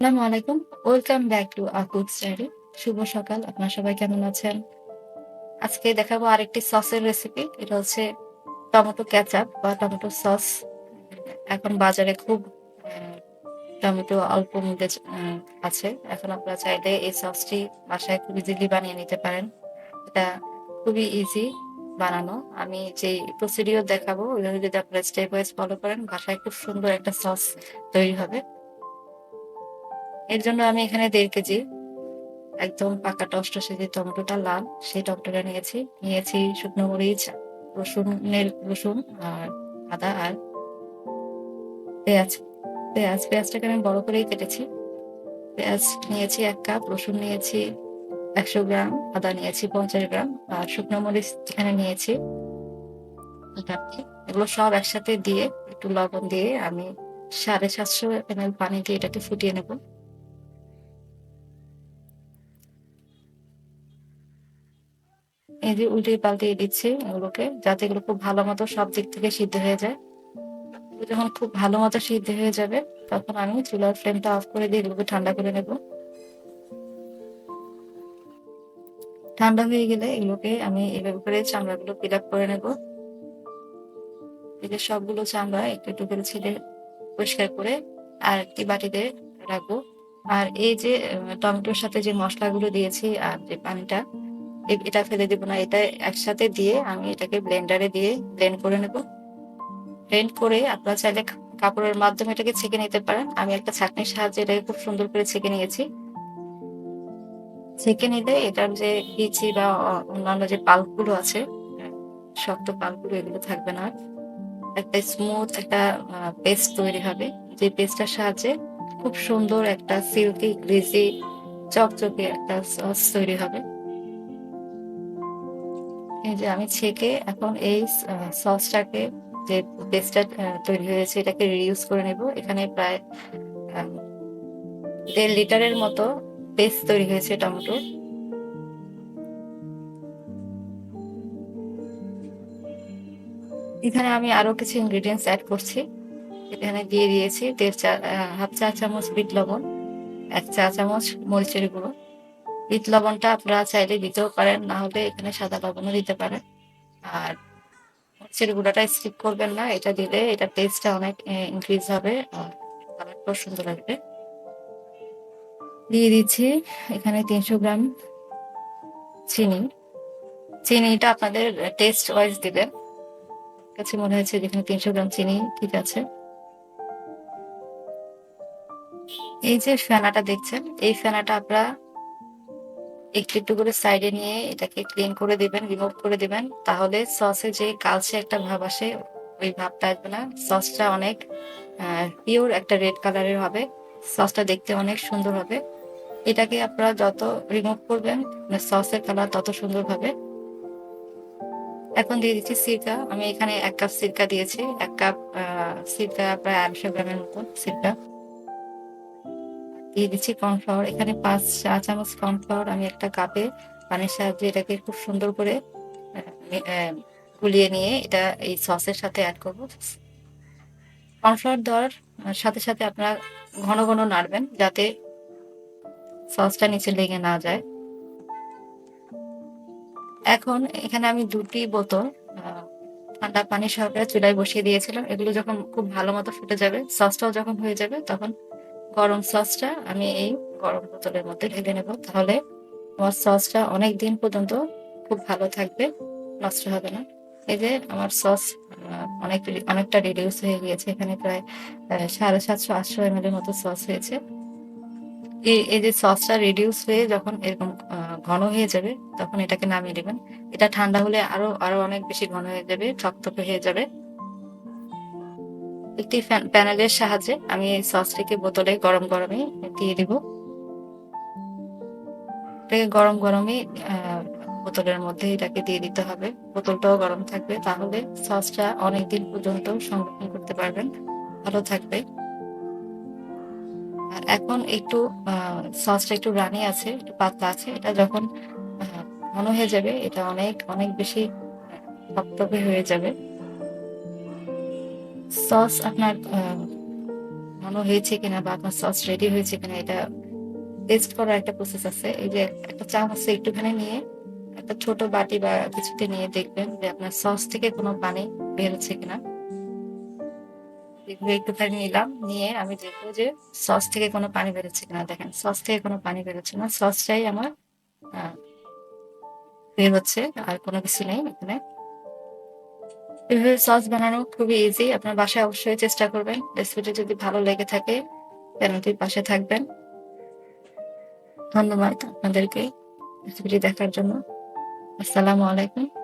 আসসালামু আলাইকুম। Welcome back to আকুজ ডায়েরি। শুভ সকাল। আপনারা সবাই কেমন আছেন? আজকে দেখাবো আরেকটি সসের রেসিপি। এটা হচ্ছে টমেটো কেচাপ বা টমেটো সস। এখন বাজারে খুব টমেটো অল্প মূল্যে আছে। এখন আপনারা চাইলে এই সসটি বাসায় খুব ইজিলি বানিয়ে নিতে পারেন। এটা খুবই ইজি বানানো। আমি যেই প্রসিডিউর দেখাবো, ওইভাবে যদি আপনারা স্টেপ ওয়াইজ ফলো করেন, বাসায় খুব সুন্দর একটা সস তৈরি হবে। এর জন্য আমি এখানে দেড় কেজি একদম পাকা টসটসে যে টমেটোটা লাল সেই টমেটোটা নিয়েছি। নিয়েছি শুকনো মরিচ, রসুনের রসুন আর আদা আর পেঁয়াজ। পেঁয়াজ, পেঁয়াজটাকে আমি বড় করেই কেটেছি। পেঁয়াজ নিয়েছি এক কাপ, রসুন নিয়েছি ১০০ গ্রাম, আদা নিয়েছি ৫০ গ্রাম আর শুকনো মরিচ এখানে নিয়েছি এগুলো সব একসাথে দিয়ে একটু লবণ দিয়ে আমি ৭৫০ এমএল পানি দিয়ে এটাকে ফুটিয়ে নেব। এই যে উল্টিয়ে পাল্টিয়ে দিচ্ছি এগুলোকে যাতে এগুলো খুব ভালো মতো সব দিক থেকে সিদ্ধ হয়ে যায়। যখন খুব ভালো মতো সিদ্ধ হয়ে যাবে তখন আমি চুলার ফ্লেমটা অফ করে দিয়ে এগুলোকে ঠান্ডা করে নেব। ঠান্ডা হয়ে গেলে এগুলোকে আমি এভাবে করে চামড়াগুলো পিল আপ করে নেব। যে সবগুলো চামড়া একটু, একটু করে ছিলে পরিষ্কার করে আরেকটি বাটিতে রাখব। আর এই যে টমেটোর সাথে যে মসলাগুলো দিয়েছি আর যে পানিটা এটা ফেলে দিব না। এটা একসাথে দিয়ে আমি এটাকে ব্লেন্ডারে দিয়ে ব্লেন্ড করে নেব। ব্লেন্ড করে আপনারা চাইলে কাপড়ের মাধ্যমে এটাকে ছেঁকে নিতে পারেন। আমি একটা ছাঁকনির সাহায্যে এটাকে খুব সুন্দর করে ছেঁকে নিয়েছি। ছেঁকে নিলে এটার যে বিচি বা অন্যান্য যে পাল্প আছে, শক্ত পাল্প এগুলো থাকবে না। একটা স্মুথ একটা পেস্ট তৈরি হবে। যে পেস্টটার সাহায্যে খুব সুন্দর একটা সিল্কি গ্রিজি চকচকে একটা সস তৈরি হবে। যে আমি ছেঁকে এখন এই সসটাকে যে পেস্টটা তৈরি হয়েছে এটাকে রিইউজ করে নেব। এখানে প্রায় দেড় লিটারের মতো পেস্ট তৈরি হয়েছে টমেটোর। এখানে আমি আরও কিছু ইনগ্রিডিয়েন্টস অ্যাড করছি। এখানে দিয়ে দিয়েছি ১.৫ চা হাফ চা চামচ বিট লবণ, এক চা চামচ মরিচের গুঁড়ো। বিট লবণটা আপনারা চাইলে দিতেও পারেন, না হলে এখানে সাদা লবণও দিতে পারেন। আর মরিচের গুঁড়াটা স্কিপ করবেন না। এটা দিলে এটার টেস্টটা অনেক ইনক্রিজ হবে আর কালারটাও সুন্দর লাগবে দিয়ে দিচ্ছি এখানে ৩০০ গ্রাম চিনি। চিনিটা আপনাদের টেস্ট ওয়াইজ দিবেন। কাছে মনে হয়েছে যে এখানে ৩০০ গ্রাম চিনি ঠিক আছে। এই যে ফেনাটা দেখছেন, এই ফেনাটা আপনারা একটু, একটু করে সাইডে নিয়ে এটাকে ক্লিন করে দেবেন রিমুভ করে দেবেন তাহলে সসে যে কালচে একটা ভাব আসে, ওই ভাবটা আসবে না। সসটা অনেক পিওর একটা রেড কালারের হবে। সসটা দেখতে অনেক সুন্দর হবে। এটাকে আপনারা যত রিমুভ করবেন, মানে সসের কালার তত সুন্দর হবে। এখন দিয়ে দিচ্ছি সিরকা। আমি এখানে এক কাপ সিরকা দিয়েছি। এক কাপ সিরকা প্রায় ২৫০ গ্রামের মতো সিরকা। দিয়ে দিচ্ছি কর্নফ্লাওয়ার। এখানে পাঁচ চা চামচ কর্নফ্লাওয়ার আমি একটা কাপে পানির সাহায্যে এটাকে খুব সুন্দর করে গুলিয়ে নিয়ে এটা এই সসের সাথে অ্যাড করব। কর্নফ্লাওয়ার দেওয়ার সাথে, সাথে আপনারা ঘন, ঘন নাড়বেন যাতে সসটা নিচে লেগে না যায়। এখন এখানে আমি দুটি বোতল ঠান্ডা পানি সহকারে চুলায় বসিয়ে দিয়েছিলাম। এগুলো যখন খুব ভালো মতো ফুটে যাবে, সসটাও যখন হয়ে যাবে তখন গরম সসটা আমি এই গরম বোতলের মধ্যে ঢেলে নেব। তাহলে আমার সসটা অনেক দিন পর্যন্ত খুব ভালো থাকবে, নষ্ট হবে না। এই যে আমার সস অনেক অনেকটা রিডিউস হয়ে গিয়েছে। এখানে প্রায় আ ৭৫০-৮০০ এমএল এর মতো সস হয়েছে। এই, এই যে সসটা রিডিউস হয়ে যখন এরকম ঘন হয়ে যাবে তখন এটাকে নামিয়ে দেবেন এটা ঠান্ডা হলে আরও, আরও অনেক বেশি ঘন হয়ে যাবে, থকথকে হয়ে যাবে। একটি প্যানেলের সাহায্যে আমি এই সসটিকে বোতলে গরম, গরমে দিয়ে দিব। এটাকে গরম, গরমে বোতলের মধ্যে এটাকে দিয়ে দিতে হবে। বোতলটাও গরম থাকবে তাহলে সসটা অনেকদিন পর্যন্ত সংরক্ষণ করতে পারবেন। ভালো থাকবে। আর এখন একটু সসটা একটু রানি আছে, একটু পাতলা আছে। এটা যখন ঘন হয়ে যাবে এটা অনেক, অনেক বেশি আ হয়ে যাবে। সস আপনার ঘন হয়েছে কিনা বা আপনার সস রেডি হয়েছে কিনা এটা টেস্ট করার একটা প্রসেস আছে। এই যে একটা চামচে একটুখানি নিয়ে একটা ছোট বাটি বা কিছুতে নিয়ে দেখবেন যে আপনার সস থেকে কোনো পানি বের হচ্ছে কিনা। এগুলো একটুখানি নিলাম। নিয়ে আমি দেখব যে সস থেকে কোনো পানি বেরোচ্ছে কিনা। দেখেন সস থেকে কোনো পানি বেরোচ্ছে না। সসটাই আমার বের হচ্ছে। আর কোনো কিছু নেই এখানে। এভাবে সস বানানো খুবই ইজি। আপনার বাসায় অবশ্যই চেষ্টা করবেন। রেসিপিটি যদি ভালো লেগে থাকে চ্যানেলটির পাশে থাকবেন। ধন্যবাদ আপনাদেরকে রেসিপিটি দেখার জন্য। আসসালামু আলাইকুম।